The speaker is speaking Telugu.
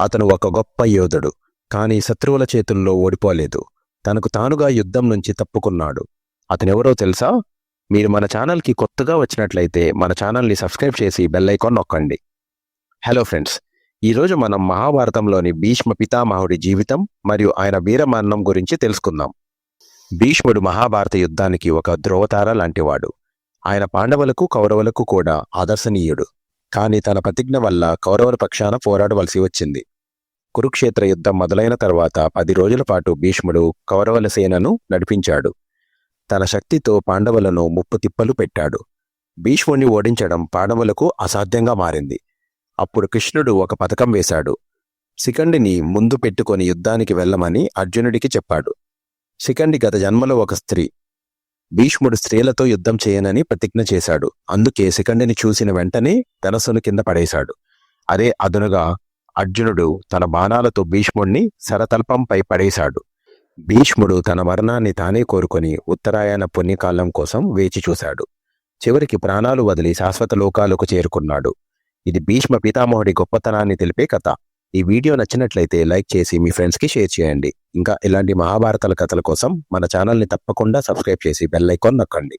అతను ఒక గొప్ప యోధుడు కానీ శత్రువుల చేతుల్లో ఓడిపోలేదు. తనకు తానుగా యుద్ధం నుంచి తప్పుకున్నాడు. అతనెవరో తెలుసా? మీరు మన ఛానల్కి కొత్తగా వచ్చినట్లయితే మన ఛానల్ని సబ్స్క్రైబ్ చేసి బెల్ ఐకాన్ నొక్కండి. హలో ఫ్రెండ్స్ ఈరోజు మనం మహాభారతంలోని భీష్మ పితామహుడి జీవితం మరియు ఆయన వీరమరణం గురించి తెలుసుకుందాం. భీష్ముడు మహాభారత యుద్ధానికి ఒక ధ్రువతార లాంటివాడు. ఆయన పాండవులకు కౌరవులకు కూడా ఆదర్శనీయుడు. కానీ తన ప్రతిజ్ఞ వల్ల కౌరవుల పక్షాన పోరాడవలసి వచ్చింది. కురుక్షేత్ర యుద్ధం మొదలైన తర్వాత పది రోజుల పాటు భీష్ముడు కౌరవుల సేనను నడిపించాడు. తన శక్తితో పాండవులను ముప్పు తిప్పలు పెట్టాడు. భీష్ముని ఓడించడం పాండవులకు అసాధ్యంగా మారింది. అప్పుడు కృష్ణుడు ఒక పథకం వేశాడు. శిఖండిని ముందు పెట్టుకొని యుద్ధానికి వెళ్ళమని అర్జునుడికి చెప్పాడు. శిఖండి గత జన్మలో ఒక స్త్రీ భీష్ముడు స్త్రీలతో యుద్ధం చేయనని ప్రతిజ్ఞ చేశాడు. అందుకే శిఖండిని చూసిన వెంటనే ధనస్సును కింద పడేశాడు. అదే అదునుగా అర్జునుడు తన బాణాలతో భీష్ముడిని శరతల్పంపై పడేశాడు. భీష్ముడు తన మరణాన్ని తానే కోరుకొని ఉత్తరాయణ పుణ్యకాలం కోసం వేచి చూశాడు. చివరికి ప్రాణాలు వదిలి శాశ్వత లోకాలకు చేరుకున్నాడు. ఇది భీష్మ పితామహుడి గొప్పతనాన్ని తెలిపే కథ. ఈ వీడియో నచ్చినట్లయితే లైక్ చేసి మీ ఫ్రెండ్స్కి షేర్ చేయండి. ఇంకా ఇలాంటి మహాభారతాల కథల కోసం మన ఛానల్ని తప్పకుండా సబ్స్క్రైబ్ చేసి బెల్ ఐకాన్ నొక్కండి.